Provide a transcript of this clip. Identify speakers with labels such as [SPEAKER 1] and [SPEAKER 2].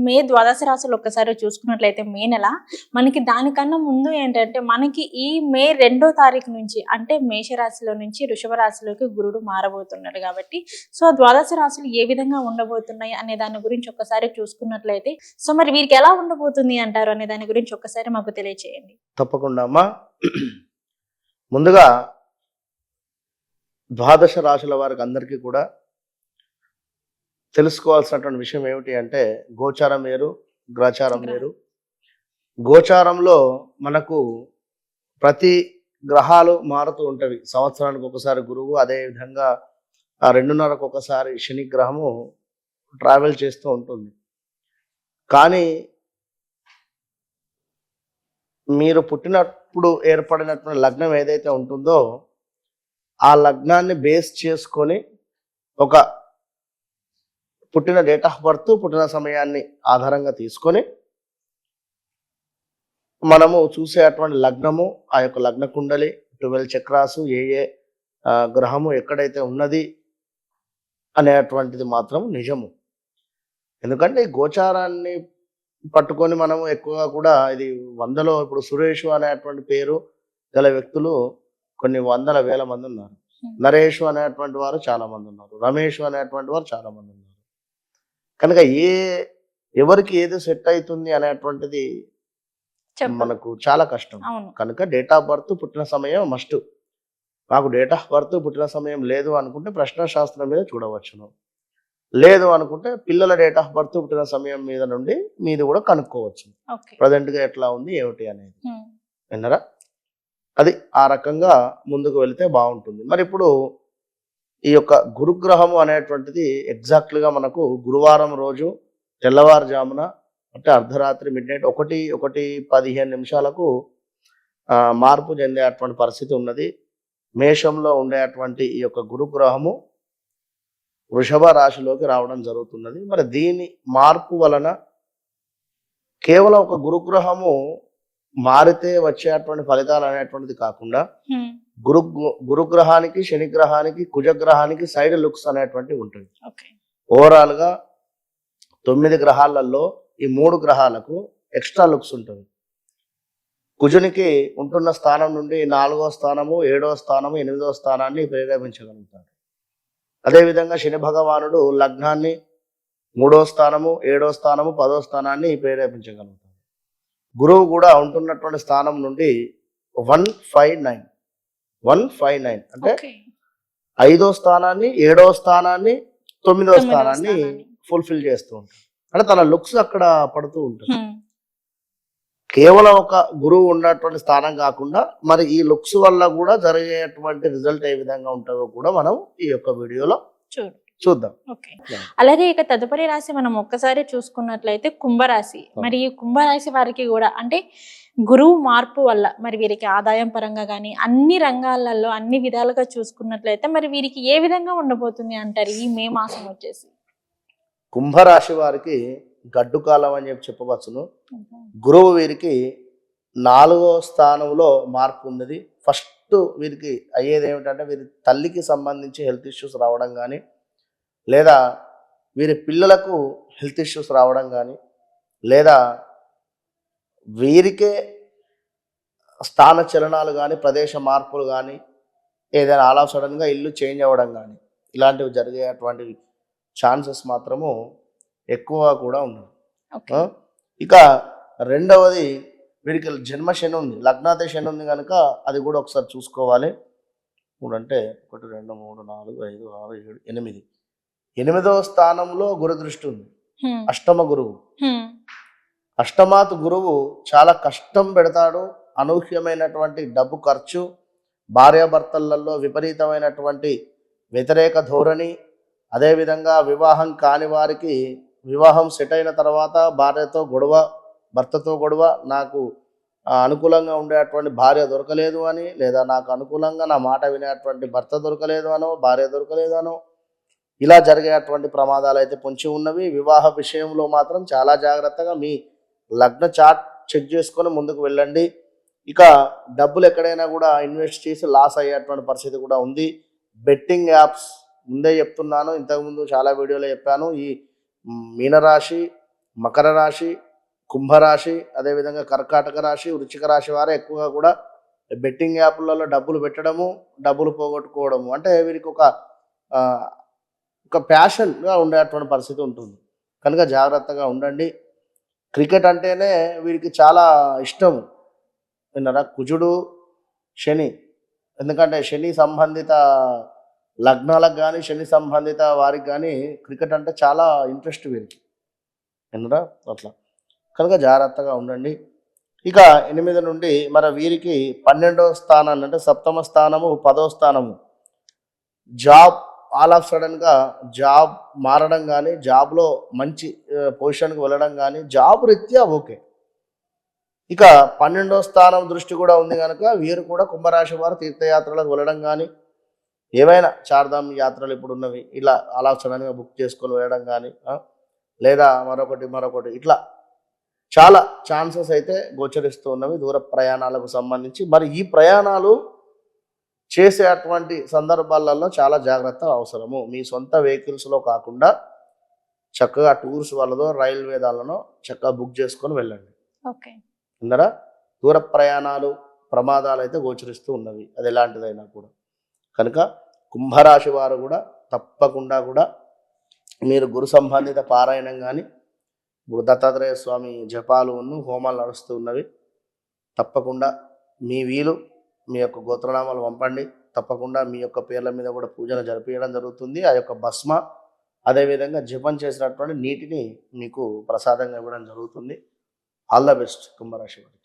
[SPEAKER 1] మే ద్వాదశ రాశులు ఒక్కసారి చూసుకున్నట్లయితే మే నెల మనకి దానికన్నా ముందు ఏంటంటే మనకి ఈ మే రెండో తారీఖు నుంచి అంటే మేషరాశిలో నుంచి వృషభ రాశిలోకి గురుడు మారబోతున్నాడు కాబట్టి సో ఆ ద్వాదశ రాశులు ఏ విధంగా ఉండబోతున్నాయి అనే దాని గురించి ఒక్కసారి చూసుకున్నట్లయితే సో మరి వీరికి ఎలా ఉండబోతుంది అంటారు అనే దాని గురించి ఒక్కసారి మాకు తెలియచేయండి.
[SPEAKER 2] తప్పకుండా అమ్మా. ముందుగా ద్వాదశ రాశుల వారికి అందరికీ కూడా తెలుసుకోవాల్సినటువంటి విషయం ఏమిటి అంటే గోచారం వేరు గ్రచారం వేరు. గోచారంలో మనకు ప్రతి గ్రహాలు మారుతూ ఉంటవి. సంవత్సరానికి ఒకసారి గురువు అదే విధంగా ఆ రెండున్నరకు ఒకసారి శని గ్రహము ట్రావెల్ చేస్తూ ఉంటుంది. కానీ మీరు పుట్టినప్పుడు ఏర్పడినటువంటి లగ్నం ఏదైతే ఉంటుందో ఆ లగ్నాన్ని బేస్ చేసుకొని ఒక పుట్టిన డేట్ ఆఫ్ బర్త్ పుట్టిన సమయాన్ని ఆధారంగా తీసుకొని మనము చూసేటువంటి లగ్నము ఆ యొక్క లగ్న కుండలి ట్వెల్వ్ చక్రాసు ఏ ఏ గ్రహము ఎక్కడైతే ఉన్నది అనేటువంటిది మాత్రం నిజము. ఎందుకంటే ఈ గోచారాన్ని పట్టుకొని మనము ఎక్కువగా కూడా ఇది వందలో ఇప్పుడు సురేష్ అనేటువంటి పేరు గల వ్యక్తులు కొన్ని వందల వేల మంది ఉన్నారు. నరేష్ అనేటువంటి వారు చాలా మంది ఉన్నారు. రమేష్ అనేటువంటి వారు చాలా మంది ఉన్నారు. కనుక ఏ ఎవరికి ఏది సెట్ అవుతుంది అనేటువంటిది మనకు చాలా కష్టం. కనుక డేట్ ఆఫ్ బర్త్ పుట్టిన సమయం మస్ట్. మాకు డేట్ ఆఫ్ బర్త్ పుట్టిన సమయం లేదు అనుకుంటే ప్రశ్న శాస్త్రం మీద చూడవచ్చును. లేదు అనుకుంటే పిల్లల డేట్ ఆఫ్ బర్త్ పుట్టిన సమయం మీద నుండి మీది కూడా కనుక్కోవచ్చు.
[SPEAKER 1] ఓకే.
[SPEAKER 2] ప్రజెంట్గా ఎట్లా ఉంది ఏమిటి అనేది. విన్నరా? అది ఆ రకంగా ముందుకు వెళితే బాగుంటుంది. మరి ఇప్పుడు ఈ యొక్క గురుగ్రహము అనేటువంటిది ఎగ్జాక్ట్గా మనకు గురువారం రోజు తెల్లవారుజామున అంటే అర్ధరాత్రి మిడ్ నైట్ ఒకటి ఒకటి పదిహేను నిమిషాలకు మార్పు చెందేటువంటి పరిస్థితి ఉన్నది. మేషంలో ఉండేటువంటి ఈ యొక్క గురుగ్రహము వృషభ రాశిలోకి రావడం జరుగుతున్నది. మరి దీని మార్పు వలన కేవలం ఒక గురుగ్రహము మారితే వచ్చేటువంటి ఫలితాలు అనేటువంటిది కాకుండా గురు గురుగ్రహానికి శనిగ్రహానికి కుజగ్రహానికి సైడ్ లుక్స్ అనేటువంటివి ఉంటుంది ఓవరాల్గా తొమ్మిది గ్రహాలలో ఈ మూడు గ్రహాలకు ఎక్స్ట్రా లుక్స్ ఉంటుంది. కుజునికి ఉంటున్న స్థానం నుండి నాలుగో స్థానము ఏడో స్థానము ఎనిమిదో స్థానాన్ని ప్రేరేపించగలుగుతాడు. అదేవిధంగా శని భగవానుడు లగ్నాన్ని మూడో స్థానము ఏడో స్థానము పదో స్థానాన్ని ప్రేరేపించగలుగుతాడు. గురువు కూడా ఉంటున్నటువంటి స్థానం నుండి one five nine. One five nine. అంటే ఐదో స్థానాన్ని ఏడో స్థానాన్ని తొమ్మిదో స్థానాన్ని. ఫుల్ఫిల్ చేస్తూ ఉంటాడు. అంటే తన లుక్స్ అక్కడ పడుతూ ఉంటుంది కేవలం ఒక గురువు ఉన్నటువంటి స్థానం కాకుండా మరి ఈ లుక్స్ వల్ల కూడా జరిగేటువంటి రిజల్ట్ ఏ విధంగా ఉంటుందో కూడా మనం ఈ యొక్క వీడియోలో చూద్దాం.
[SPEAKER 1] ఓకే. అలాగే ఇక తదుపరి రాశి మనం ఒక్కసారి చూసుకున్నట్లయితే కుంభరాశి. మరి ఈ కుంభరాశి వారికి కూడా అంటే గురువు మార్పు వల్ల మరి వీరికి ఆదాయం పరంగా కానీ అన్ని రంగాలలో అన్ని విధాలుగా చూసుకున్నట్లయితే మరి వీరికి ఏ విధంగా ఉండబోతుంది అంటారు ఈ మే మాసం వచ్చేసి?
[SPEAKER 2] కుంభరాశి వారికి గడ్డు కాలం అని చెప్పి చెప్పవచ్చును. గురువు వీరికి నాలుగో స్థానంలో మార్పు ఉన్నది. ఫస్ట్ వీరికి అయ్యేది ఏమిటంటే వీరి తల్లికి సంబంధించి హెల్త్ ఇష్యూస్ రావడం కానీ లేదా వీరి పిల్లలకు హెల్త్ ఇష్యూస్ రావడం కానీ లేదా వీరికే స్థాన చలనాలు కానీ ప్రదేశ మార్పులు కానీ ఏదైనా ఆల్ ఆఫ్ సడన్గా ఇల్లు చేంజ్ అవ్వడం కానీ ఇలాంటివి జరిగేటువంటి ఛాన్సెస్ మాత్రము ఎక్కువ కూడా ఉన్నాయి? ఇక రెండవది వీరికి జన్మ శని ఉంది. లగ్నాతే శని ఉంది కనుక అది కూడా ఒకసారి చూసుకోవాలి. మూడు అంటే ఒకటి రెండు మూడు నాలుగు ఐదు ఆరు ఏడు ఎనిమిది. ఎనిమిదవ స్థానంలో గురు దృష్టి ఉంది. అష్టమ గురువు. అష్టమాత్ గురువు చాలా కష్టం పెడతాడు అనూహ్యమైనటువంటి డబ్బు ఖర్చు భార్యాభర్తలలో విపరీతమైనటువంటి వ్యతిరేక ధోరణి అదేవిధంగా వివాహం కాని వారికి వివాహం సెట్ అయిన తర్వాత భార్యతో గొడవ భర్తతో గొడవ నాకు అనుకూలంగా ఉండేటువంటి భార్య దొరకలేదు అని లేదా నాకు అనుకూలంగా నా మాట వినేటువంటి భర్త దొరకలేదు అనో భార్య దొరకలేదు అనో ఇలా జరిగేటువంటి ప్రమాదాలు అయితే పొంచి ఉన్నవి. వివాహ విషయంలో మాత్రం చాలా జాగ్రత్తగా మీ లగ్న చార్ట్ చెక్ చేసుకొని ముందుకు వెళ్ళండి. ఇక డబ్బులు ఎక్కడైనా కూడా ఇన్వెస్ట్ చేసి లాస్ అయ్యేటువంటి పరిస్థితి కూడా ఉంది. బెట్టింగ్ యాప్స్ ముందే చెప్తున్నాను. ఇంతకుముందు చాలా వీడియోలో చెప్పాను. ఈ మీనరాశి మకర రాశి కుంభరాశి అదేవిధంగా కర్కాటక రాశి వృచ్చిక రాశి వారే ఎక్కువగా కూడా బెట్టింగ్ యాప్లలో డబ్బులు పెట్టడము డబ్బులు పోగొట్టుకోవడము. అంటే వీరికి ఒక ఒక ప్యాషన్గా ఉండేటువంటి పరిస్థితి ఉంటుంది. కనుక జాగ్రత్తగా ఉండండి. క్రికెట్ అంటేనే వీరికి చాలా ఇష్టం. విన్నారా? కుజుడు శని. ఎందుకంటే శని సంబంధిత లగ్నాలకు కానీ శని సంబంధిత వారికి కానీ క్రికెట్ అంటే చాలా ఇంట్రెస్ట్ వీరికి. విన్నరా? అట్లా. కనుక జాగ్రత్తగా ఉండండి. ఇక ఎనిమిది నుండి మరి వీరికి పన్నెండవ స్థానాన్ని అంటే సప్తమ స్థానము పదవ స్థానము జాబ్ ఆల్ ఆఫ్ సడన్గా జాబ్ మారడం కానీ జాబ్లో మంచి పొజిషన్కి వెళ్ళడం కానీ జాబ్ రీత్యా ఓకే. ఇక పన్నెండవ స్థానం దృష్టి కూడా ఉంది కనుక వీరు కూడా కుంభరాశి వారు తీర్థయాత్రలకు వెళ్ళడం కానీ ఏవైనా చార్ధామ్ యాత్రలు ఇప్పుడు ఉన్నవి ఇలా అలా సడన్గా బుక్ చేసుకొని వెళ్ళడం కానీ లేదా మరొకటి మరొకటి ఇట్లా చాలా ఛాన్సెస్ అయితే గోచరిస్తూ ఉన్నవి దూర ప్రయాణాలకు సంబంధించి. మరి ఈ ప్రయాణాలు చేసేటువంటి సందర్భాలలో చాలా జాగ్రత్త అవసరము. మీ సొంత వెహికల్స్లో కాకుండా చక్కగా టూర్స్ వాళ్ళదో రైల్వే దానిలో చక్కగా బుక్ చేసుకొని వెళ్ళండి.
[SPEAKER 1] ఓకే.
[SPEAKER 2] అందరా? దూర ప్రయాణాలు ప్రమాదాలు అయితే గోచరిస్తూ ఉన్నవి. అది ఎలాంటిదైనా కూడా. కనుక కుంభరాశి వారు కూడా తప్పకుండా కూడా మీరు గురు సంబంధిత పారాయణం కానీ ఇప్పుడు దత్తాత్రేయ స్వామి జపాలు ఉన్ను హోమాలు నడుస్తూ ఉన్నవి. తప్పకుండా మీ వీలు మీ యొక్క గోత్రనామాలు పంపండి. తప్పకుండా మీ యొక్క పేర్ల మీద కూడా పూజను జరిపించడం జరుగుతుంది. ఆ యొక్క భస్మ అదేవిధంగా జపం చేసినటువంటి నీటిని మీకు ప్రసాదంగా ఇవ్వడం జరుగుతుంది. ఆల్ ద బెస్ట్ కుంభరాశి వారికి.